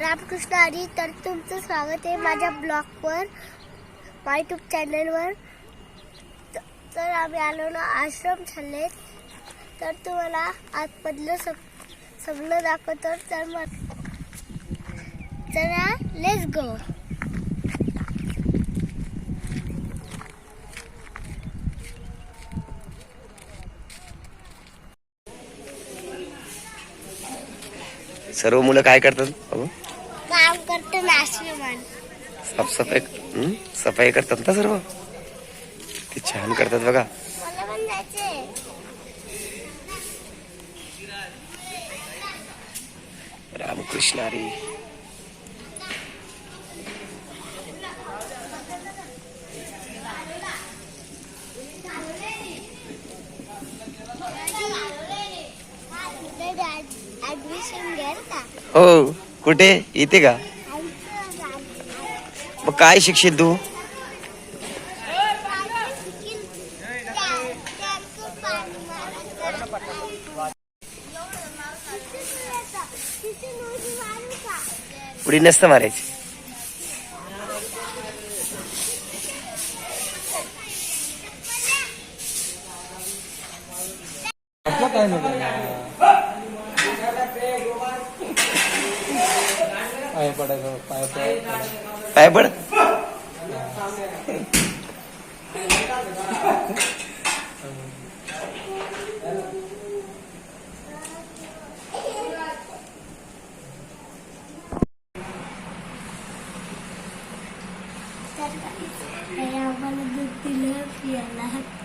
रामकृष्ण हरी तर तुमचं स्वागत आहे माझ्या ब्लॉगवर माय यूट्यूब चॅनलवर तर आम्ही आलो ना आश्रम झाले तर तुम्हाला आतमधलं सग सगळं दाखवतो. तर मग चला लेस गो सर्व मुलं काय करतात बाबा? साफसफाई? सफाई करतात ना सर्व? ते छान करतात बघा. रामकृष्ण हरी. का हो कुठे? इथे का? मग काय शिकशील तू? उडी नसतं मारायची. पाय काय नाही पाय Fiber? Kaya ako nagdutilag siya lahat.